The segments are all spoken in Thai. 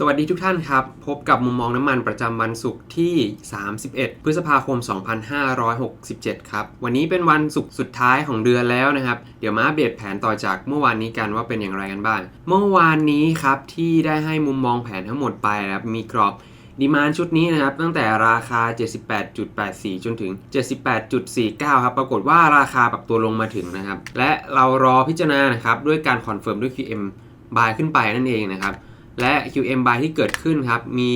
สวัสดีทุกท่านครับ พบกับมุมมองน้ำมันประจำวันศุกร์ที่ 31 พฤษภาคม 2567 ครับ วันนี้เป็นวันศุกร์สุดท้ายของเดือนแล้วนะครับ เดี๋ยวมาอัปเดตแผนต่อจากเมื่อวานนี้กันว่าเป็นอย่างไรกันบ้าง เมื่อวานนี้ครับที่ได้ให้มุมมองแผนทั้งหมดไปนะครับ มีกรอบดีมานชุดนี้นะครับ ตั้งแต่ราคา 78.84 จนถึง 78.49 ครับ ปรากฏว่าราคาปรับตัวลงมาถึงนะครับ และเรารอพิจารณานะครับด้วยการคอนเฟิร์มด้วย QM buy ขึ้นไปนั่นเองนะครับ และ QM buy ที่เกิดขึ้นครับ มี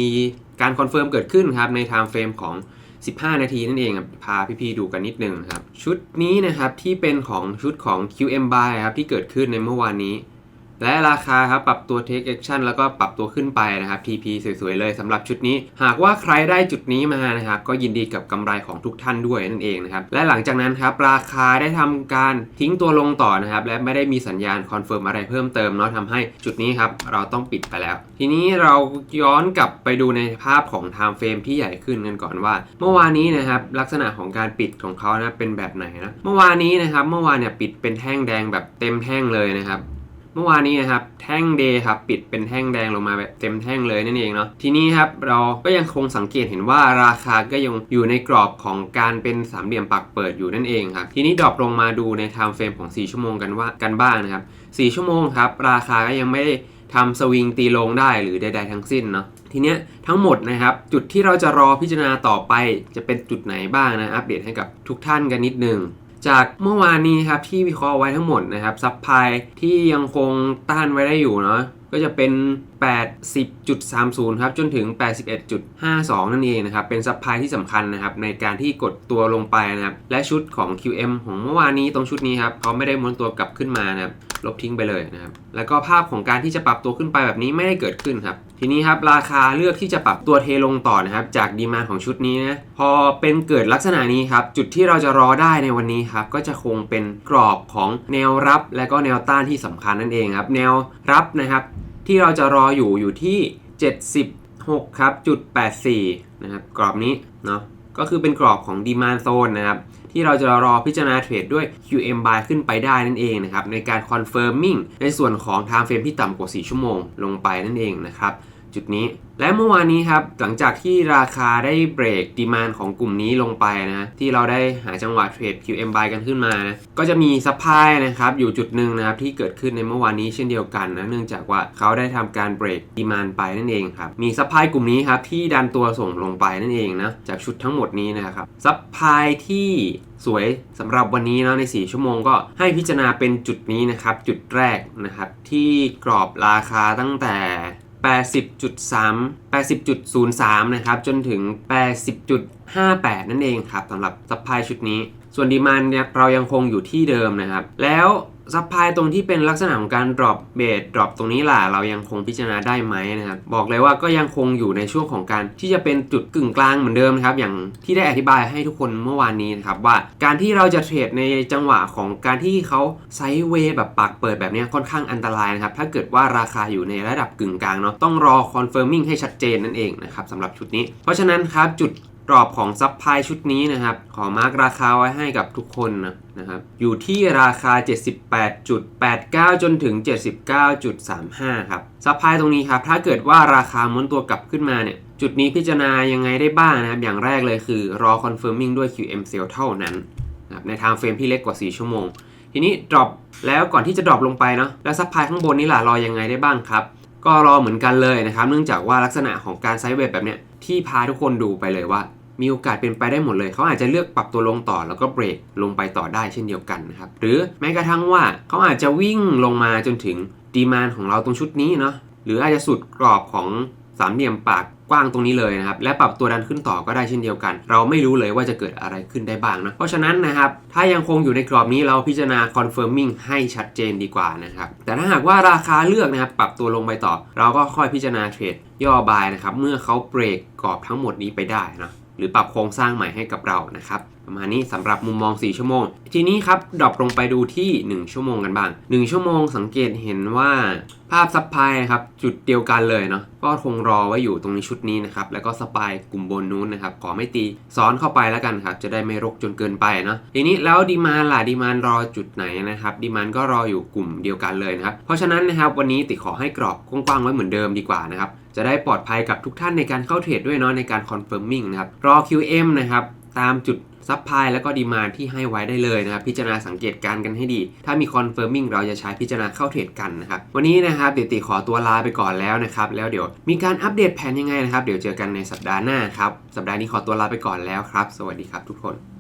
การคอนเฟิร์มเกิดขึ้นครับใน time frame ของ 15 นาทีนั่นเองครับพาพี่ๆดูกันนิดนึงครับ ชุดนี้นะครับที่เป็นของชุดของ QM buy ครับที่เกิดขึ้นในเมื่อวานนี้ และราคาครับปรับตัว take action แล้วก็ปรับตัวขึ้นไปนะครับ TP สวยๆเลยสำหรับชุดนี้ หากว่าใครได้จุดนี้มานะครับก็ยินดีกับกำไรของทุกท่านด้วยนั่นเองนะครับและหลังจากนั้นครับราคาได้ทำการทิ้งตัวลงต่อนะครับและไม่ได้มีสัญญาณคอนเฟิร์มอะไรเพิ่มเติมเนาะทำให้จุดนี้ครับเราต้องปิดไปแล้ว ทีนี้เราย้อนกลับไปดูในภาพของ time frame ที่ใหญ่ขึ้นกันก่อนว่า เมื่อวานนี้นะครับลักษณะของการปิดของเขานะเป็นแบบไหนนะเมื่อวานนี้นะครับเมื่อวานเนี่ยปิดเป็นแท่งแดงแบบเต็มแท่งเลยนะครับ เมื่อวานนี้นะครับแท่งเดย์ครับปิดเป็นแท่งแดงลงมาแบบเต็มแท่งเลยนั่นเองเนาะทีนี้ครับเราก็ยังคงสังเกตเห็นว่าราคาก็ยังอยู่ในกรอบของการเป็นสามเหลี่ยมปักเปิดอยู่นั่นเองครับทีนี้ดรอปลงมาดูในไทม์เฟรมของ 4 ชั่วโมงกันว่ากันบ้างนะครับ4ชั่วโมงครับราคาก็ยังไม่ได้ทำสวิงตีลงได้หรือใดๆทั้งสิ้นเนาะทีเนี้ยทั้งหมดนะครับจุดที่เราจะรอพิจารณาต่อไปจะเป็นจุดไหนบ้างนะอัปเดตให้กับทุกท่านกันนิดนึง จากเมื่อวานนี้ครับที่วิเคราะห์ไว้ทั้งหมดนะครับซับไพที่ยังคงต้านไว้ได้อยู่เนาะก็จะเป็น 80.30 ครับ จนถึง 81.52 นั่นเองนะครับ เป็นซับไพที่สำคัญนะครับ ในการที่กดตัวลงไปนะครับ และชุดของ QM ของเมื่อวานนี้ตรงชุดนี้ครับเขาไม่ได้ม้วนตัวกลับขึ้นมานะครับ ลบทิ้งไปเลยนะครับ แล้วก็ภาพของการที่จะปรับตัวขึ้นไปแบบนี้ไม่ได้เกิดขึ้นครับ ทีนี้ครับราคาเลือกที่จะปรับตัวเทลงต่อนะครับจากดีมานของชุดนี้นะพอเป็นเกิดลักษณะนี้ครับจุดที่เราจะรอได้ในวันนี้ครับก็จะคงเป็นกรอบของแนวรับและก็แนวต้านที่สำคัญนั่นเองครับแนวรับนะครับที่เราจะรออยู่อยู่ที่ 76ครับจุด84นะครับกรอบนี้เนาะก็คือเป็นกรอบของดีมานโซนนะครับที่เราจะรอพิจารณาเทรดด้วย QM buy ขึ้นไปได้นั่นเองนะครับในการ confirming ในส่วนของ time frame ที่ต่ำกว่า 4 ชั่วโมงลงไปนั่นเองนะครับ จุดนี้ และเมื่อวานนี้ครับ หลังจากที่ราคาได้เบรกดีมานของกลุ่มนี้ลงไปนะที่เราได้หาจังหวะเทรด QM buy กันขึ้นมานะก็จะมีซัพพลายนะครับอยู่จุดหนึ่งนะครับที่เกิดขึ้นในเมื่อวานนี้เช่นเดียวกันนะเนื่องจากว่าเขาได้ทำการเบรกดีมานไปนั่นเองครับมีซัพพลายกลุ่มนี้ครับที่ดันตัวส่งลงไปนั่นเองนะจากชุดทั้งหมดนี้นะครับซัพพลายที่สวยสำหรับวันนี้นะใน 4 ชั่วโมงก็ให้พิจารณาเป็นจุดนี้นะครับ จุดแรกนะครับ ที่กรอบราคาตั้งแต่ 80.3 80.03 นะครับ จนถึง 80.58 นั่นเองครับสำหรับซัพพลายชุดนี้ ส่วนดีมานเนี่ยเรายังคงอยู่ที่เดิมนะครับ แล้ว ซัพพลายตรงที่เป็นลักษณะของการ drop เบส drop ตรงนี้ล่ะเรายังคงพิจารณาได้ไหมนะครับบอกเลยว่าก็ยังคงอยู่ในช่วงของการที่จะเป็นจุดกึ่งกลางเหมือนเดิมนะครับอย่างที่ได้อธิบายให้ทุกคนเมื่อวานนี้นะครับว่าการที่เราจะเทรดในจังหวะของการที่เขาไซด์เวย์แบบปากเปิดแบบนี้ค่อนข้างอันตรายนะครับถ้าเกิดว่าราคาอยู่ในระดับกึ่งกลางเนาะต้องรอ confirming ให้ชัดเจนนั่นเองนะครับสำหรับชุดนี้ เพราะฉะนั้นครับจุด กรอบของซับไพชุดนี้นะครับ ขอมาร์กราคาไว้ให้กับทุกคนนะนะครับ อยู่ที่ราคา 78.89 จนถึง 79.35 ครับ ซับไพตรงนี้ครับ ถ้าเกิดว่าราคาม้วนตัวกลับขึ้นมาเนี่ย จุดนี้พิจารณายังไงได้บ้างนะครับ อย่างแรกเลยคือรอ confirming ด้วย QM sale เท่านั้นนะครับใน time frame ที่เล็กกว่า 4 ชั่วโมง ทีนี้ drop แล้วก่อนที่จะ drop ลงไปเนาะ แล้วซับไพข้างบนนี่ล่ะรอยังไงได้บ้างครับ ก็รอเหมือนกันเลยนะครับ เนื่องจากว่าลักษณะของการไซด์เวทแบบเนี้ย ที่พาทุกคนดูไปเลยว่า มีโอกาสเป็นไปได้หมดเลย เขาอาจจะเลือกปรับตัวลงต่อแล้วก็เบรกลงไปต่อได้เช่นเดียวกันนะครับ หรือแม้กระทั่งว่าเขาอาจจะวิ่งลงมาจนถึงดีมานของเราตรงชุดนี้เนาะหรืออาจจะสุดกรอบของสามเหลี่ยมปาก กว้างตรงนี้เลยนะครับและปรับตัวดันขึ้นต่อก็ได้เช่นเดียวกัน เราไม่รู้เลยว่าจะเกิดอะไรขึ้นได้บ้างนะเพราะฉะนั้นนะครับถ้ายังคงอยู่ในกรอบนี้เราพิจารณา confirming ให้ชัดเจนดีกว่านะครับแต่ถ้าหากว่าราคาเลือกนะครับปรับตัวลงไปต่อ เราก็ค่อยพิจารณาเทรดย่อบายนะครับเมื่อเขาเบรกกรอบทั้งหมดนี้ไปได้นะ หรือปรับโครงสร้างใหม่ให้กับเรานะครับประมาณนี้สำหรับมุมมอง 4 ชั่วโมง ทีนี้ครับดรอปลงไปดูที่ 1 ชั่วโมงกันบ้าง 1 ชั่วโมงสังเกตเห็นว่าภาพซับไพครับจุดเดียวกันเลยเนาะก็คงรอไว้อยู่ตรงนี้ชุดนี้นะครับแล้วก็สปายกลุ่มบนนู้นนะครับขอไม่ตีซ้อนเข้าไปแล้วกันครับจะได้ไม่รกจนเกินไปเนาะทีนี้แล้วดีมานล่ะดีมานรอจุดไหนนะครับดีมานก็รออยู่กลุ่มเดียวกันเลยนะครับเพราะฉะนั้นนะครับวันนี้ติขอให้กรอบกว้างๆไว้เหมือนเดิมดีกว่านะครับ จะได้ปลอดภัยกับทุกท่านในการเข้าเทรดด้วยเนาะในการ confirming นะครับรอ QM นะครับตามจุดซับพลายแล้วก็ดีมาที่ให้ไว้ได้เลยนะครับพิจารณาสังเกตการณ์กันให้ดี ถ้ามี confirming เราจะใช้พิจารณาเข้าเทรดกันนะครับ วันนี้นะครับเดี๋ยวติขอตัวลาไปก่อนแล้วนะครับ แล้วเดี๋ยวมีการอัปเดตแผนยังไงนะครับ เดี๋ยวเจอกันในสัปดาห์หน้าครับ สัปดาห์นี้ขอตัวลาไปก่อนแล้วครับ สวัสดีครับทุกคน